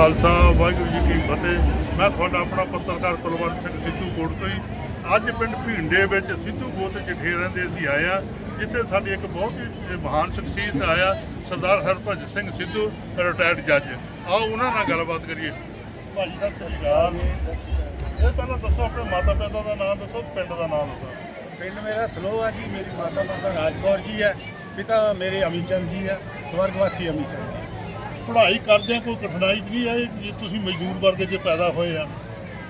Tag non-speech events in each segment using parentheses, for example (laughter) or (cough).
ਖਾਲਸਾ, ਵਾਹਿਗੁਰੂ ਜੀ ਕੀ ਫਤਿਹ। ਮੈਂ ਤੁਹਾਡਾ ਆਪਣਾ ਪੱਤਰਕਾਰ ਕੁਲਵੰਤ ਸਿੰਘ ਸਿੱਧੂ ਕੋਟ ਤੋਂ ਹੀ ਅੱਜ ਪਿੰਡ ਭਿੰਡੇ ਵਿੱਚ ਸਿੱਧੂ ਗੋਤ ਜਠੇਰਿਆਂ ਰਹਿੰਦੇ ਅਸੀਂ ਆਏ ਆ ਜਿੱਥੇ ਸਾਡੀ ਇੱਕ ਬਹੁਤ ਹੀ ਮਹਾਨ ਸ਼ਖਸੀਅਤ ਆਇਆ, ਸਰਦਾਰ ਹਰਭਜਨ ਸਿੰਘ ਸਿੱਧੂ ਰਿਟਾਇਰਡ ਜੱਜ ਆਓ ਉਹਨਾਂ ਨਾਲ ਗੱਲਬਾਤ ਕਰੀਏ। ਭਾਜੀ ਸਾਹਿਬ ਸਤਿ ਸ਼੍ਰੀ ਅਕਾਲ। ਇਹ ਪਹਿਲਾਂ ਦੱਸੋ, ਆਪਣੇ ਮਾਤਾ ਪਿਤਾ ਦਾ ਨਾਮ ਦੱਸੋ, ਪਿੰਡ ਦਾ ਨਾਮ ਦੱਸੋ। ਪਿੰਡ ਮੇਰਾ ਸਲੋ ਆ ਜੀ, ਮੇਰੀ ਮਾਤਾ ਮਾਤਾ ਰਾਜਕੌਰ ਜੀ ਹੈ ਪਿਤਾ ਮੇਰੇ ਅਮੀਚੰਦ ਜੀ ਹੈ ਸਵਰਗਵਾਸੀ ਅਮੀਚੰਦ ਜੀ। ਪੜ੍ਹਾਈ ਕਰਦਿਆਂ ਕੋਈ ਕਠਿਨਾਈ ਨਹੀਂ ਆਈ ਜੇ ਤੁਸੀਂ ਮਜ਼ਦੂਰ ਵਰਗ 'ਚ ਪੈਦਾ ਹੋਏ ਆ।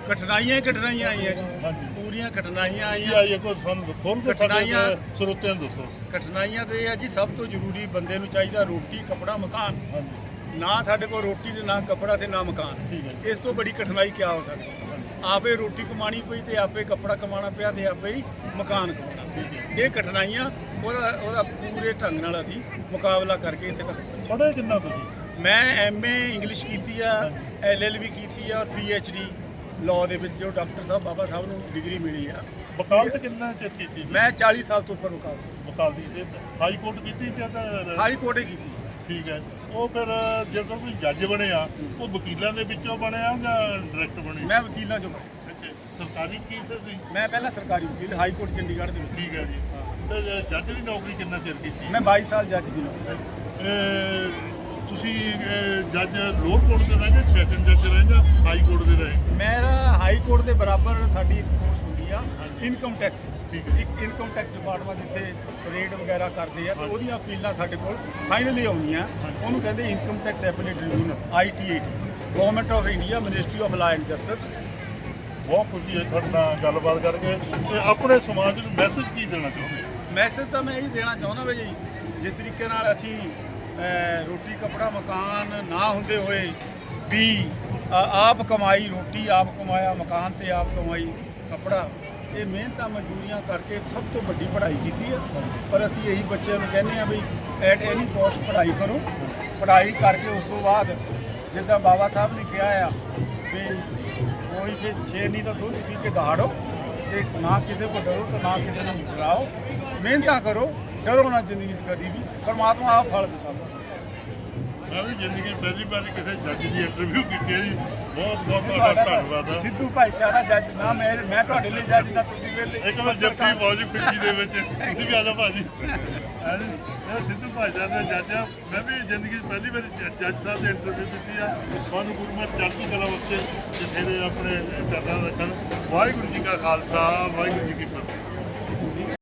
ਕਠਿਨਾਈਆਂ ਹੀ ਕਠਿਨਾਈਆਂ ਆਈਆਂ। ਜੀ ਹਾਂਜੀ। ਪੂਰੀਆਂ ਕਠਿਨਾਈਆਂ ਕੀ ਆਈਆਂ। ਆਈ ਹੈ? ਕੋਈ ਸਾਨੂੰ ਖੋਲ ਕੇ ਸਾਡੇ ਕਠਿਨਾਈਆਂ- ਸਰੋਤਿਆਂ ਨੂੰ ਦੱਸੋ। ਕਠਿਨਾਈਆਂ ਤੇ ਇਹ ਆ ਜੀ ਸਭ ਤੋਂ ਜ਼ਰੂਰੀ ਬੰਦੇ ਨੂੰ ਚਾਹੀਦਾ ਰੋਟੀ ਕਪੜਾ ਮਕਾਨ। ਹਾਂਜੀ। ਨਾ ਸਾਡੇ ਕੋਲ ਰੋਟੀ ਤੇ ਨਾ ਕਪੜਾ ਤੇ ਨਾ ਮਕਾਨ। ਠੀਕ ਹੈ ਇਸ ਤੋਂ ਬੜੀ ਕਠਿਨਾਈ ਕੀ ਹੋ ਸਕਦੀ? ਆਪੇ ਰੋਟੀ ਕਮਾਣੀ ਪਈ ਤੇ ਆਪੇ ਕਪੜਾ ਕਮਾਣਾ ਪਿਆ ਤੇ ਆਪੇ ਹੀ ਮਕਾਨ ਕਮਾਉਣਾ। ਠੀਕ ਹੈ ਇਹ ਕਠਿਨਾਈਆਂ ਉਹਦਾ ਉਹਦਾ ਪੂਰੇ ਢੰਗ ਨਾਲ ਅਸੀਂ ਮੁਕਾਬਲਾ ਕਰਕੇ ਇੱਥੇ ਤੱਕ ਪਹੁੰਚੇ। ਪੜ੍ਹੇ ਕਿੰਨਾ ਤੁਸੀਂ? ਮੈਂ ਐਮਏ ਇੰਗਲਿਸ਼ ਕੀਤੀ ਆ ਐਲਐਲਬੀ ਕੀਤੀ ਆ ਔਰ ਪੀਐਚਡੀ ਲਾਅ ਦੇ ਵਿੱਚ ਜੋ ਡਾਕਟਰ ਸਾਹਿਬ ਬਾਬਾ ਸਾਹਿਬ ਨੂੰ ਡਿਗਰੀ ਮਿਲੀ ਆ। ਵਕਾਲਤ ਕਿੰਨਾ ਚਿਰ ਕੀਤੀ? ਮੈਂ 40 ਸਾਲ ਤੋਂ ਉੱਪਰ ਵਕਾਲਤ ਵਕਾਲਤੀ ਤੇ ਹਾਈ ਕੋਰਟ ਕੀਤੀ ਤੇ ਤਾਂ ਹਾਈ ਕੋਰਟ ਹੀ ਕੀਤੀ। ਠੀਕ ਹੈ। ਉਹ ਫਿਰ ਜਦੋਂ ਕੋਈ ਜੱਜ ਬਣਿਆ ਉਹ ਵਕੀਲਾਂ ਦੇ ਵਿੱਚੋਂ ਬਣਿਆ ਜਾਂ ਡਾਇਰੈਕਟ ਬਣੇ ਮੈਂ ਵਕੀਲਾਂ ਚੋਂ ਬਣਿਆ। ਅੱਛਾ, ਸਰਕਾਰੀ ਵਕੀਲ ਸੀ? ਮੈਂ ਪਹਿਲਾਂ ਸਰਕਾਰੀ ਵਕੀਲ ਹਾਈ ਕੋਰਟ ਚੰਡੀਗੜ੍ਹ ਦੇ ਵਿੱਚ। ਠੀਕ ਹੈ ਜੀ। ਤੇ ਜੱਜ ਦੀ ਨੌਕਰੀ ਕਿੰਨਾ ਚਿਰ ਕੀਤੀ? ਮੈਂ 22 ਸਾਲ ਜੱਜ ਦੀ ਨੌਕਰੀ ਤੁਸੀਂ ਜੱਜ ਕੋਰਟ ਦੇ ਰਹੇ ਜਾਂ ਸੈਸ਼ਨ ਜੱਜ ਰਹੇ ਜਾਂ ਹਾਈ ਕੋਰਟ ਦੇ ਰਹੇ? ਮੇਰਾ ਹਾਈ ਕੋਰਟ ਦੇ ਬਰਾਬਰ ਸਾਡੀ ਇੱਕ ਪੋਸਟ ਹੁੰਦੀ ਆ ਹਾਂਜੀ। ਇਨਕਮ ਟੈਕਸ ਠੀਕ ਹੈ। ਇੱਕ ਇਨਕਮ ਟੈਕਸ ਡਿਪਾਰਟਮੈਂਟ ਜਿੱਥੇ ਰੇਡ ਵਗੈਰਾ ਕਰਦੇ ਆ ਤੇ ਉਹਦੀਆਂ ਅਪੀਲਾਂ ਸਾਡੇ ਕੋਲ ਫਾਈਨਲੀ ਆਉਂਦੀਆਂ ਹਾਂਜੀ। ਉਹਨੂੰ ਕਹਿੰਦੇ income tax appellate tribunal ਆਈਟੀ8 government of India ministry of law and justice ਬਹੁਤ ਖੁਸ਼ੀ ਹੈ ਤੁਹਾਡੇ ਨਾਲ ਗੱਲਬਾਤ ਕਰਕੇ। ਤੇ ਆਪਣੇ ਸਮਾਜ ਨੂੰ ਮੈਸੇਜ ਕੀ ਦੇਣਾ ਚਾਹੁੰਦੇ ਮੈਸੇਜ ਤਾਂ ਮੈਂ ਇਹ ਦੇਣਾ ਚਾਹੁੰਦਾ ਵੀ ਜੀ ਜਿਸ ਤਰੀਕੇ ਨਾਲ ਅਸੀਂ ਰੋਟੀ, ਕਪੜਾ, ਮਕਾਨ ਨਾ ਹੁੰਦੇ ਹੋਏ ਵੀ ਆਪ ਕਮਾਈ, ਰੋਟੀ ਆਪ ਕਮਾਇਆ, ਮਕਾਨ ਤੇ ਆਪ ਕਮਾਈ, ਕਪੜਾ। ਇਹ ਮਿਹਨਤਾਂ, ਮਜ਼ਦੂਰੀਆਂ ਕਰਕੇ ਸਭ ਤੋਂ ਵੱਡੀ ਪੜ੍ਹਾਈ ਕੀਤੀ ਆ। ਪਰ ਅਸੀਂ ਇਹੀ ਬੱਚਿਆਂ ਨੂੰ ਕਹਿੰਦੇ ਆ ਵੀ ਐਟ ਐਨੀ ਕੋਸਟ ਪੜ੍ਹਾਈ ਕਰੋ। ਪੜ੍ਹਾਈ ਕਰਕੇ ਉਸ ਤੋਂ ਬਾਅਦ ਜਿੱਦਾਂ ਬਾਬਾ ਸਾਹਿਬ ਨੇ ਕਿਹਾ ਆ ਵੀ ਕੋਈ ਫਿਰ ਛੇ ਨਹੀਂ ਤਾਂ ਦੁੱਧ ਪੀ ਕੇ ਦਹਾੜੋ ਤੇ ਨਾ ਕਿਸੇ ਕੋ ਡਰੋ ਤੇ ਨਾ ਕਿਸੇ ਨੂੰ ਡਰਾਓ ਮਿਹਨਤਾਂ ਕਰੋ, ਡਰੋ ਨਾ ਜ਼ਿੰਦਗੀ 'ਚ ਕਦੀ ਵੀ। ਪਰਮਾਤਮਾ ਆਪ ਫਲ ਦਿੱਤਾ। ਮੈਂ ਵੀ ਜ਼ਿੰਦਗੀ ਪਹਿਲੀ ਵਾਰੀ ਕਿਸੇ ਜੱਜ ਦੀ ਇੰਟਰਵਿਊ ਕੀਤੀ ਹੈ ਜੀ। ਬਹੁਤ ਬਹੁਤ ਤੁਹਾਡਾ ਧੰਨਵਾਦ ਹੈ ਸਿੱਧੂ ਭਾਈਚਾਰਾ ਜੱਜ ਨਾ ਮੈਂ ਮੈਂ ਤੁਹਾਡੇ ਲਈ ਜੱਜ ਨਾ ਤੁਸੀਂ ਮੇਰੇ ਲਈ ਇੱਕ ਵਾਰ ਜੱਫੀ ਫੌਜੀ ਖੁਸ਼ੀ ਦੇ ਵਿੱਚ। (laughs) ਤੁਸੀਂ ਵੀ ਆ ਜਾਓ ਭਾਜੀ। ਇਹ ਸਿੱਧੂ ਭਾਈਜਾਨ ਦਾ ਜੱਜ ਆ। ਮੈਂ ਵੀ ਜ਼ਿੰਦਗੀ ਪਹਿਲੀ ਵਾਰੀ ਜੱਜ ਸਾਹਿਬ ਦੀ ਇੰਟਰਵਿਊ ਕੀਤੀ ਆ। ਤੁਹਾਨੂੰ ਗੁਰਮਤ ਚੜ੍ਹਦੀ ਕਲਾ ਜਿੱਥੇ ਦੇ ਆਪਣੇ ਚਰਨਾਂ ਰੱਖਣ। ਵਾਹਿਗੁਰੂ ਜੀ ਕਾ ਖਾਲਸਾ ਵਾਹਿਗੁਰੂ ਜੀ ਕੀ ਫਤਿਹ।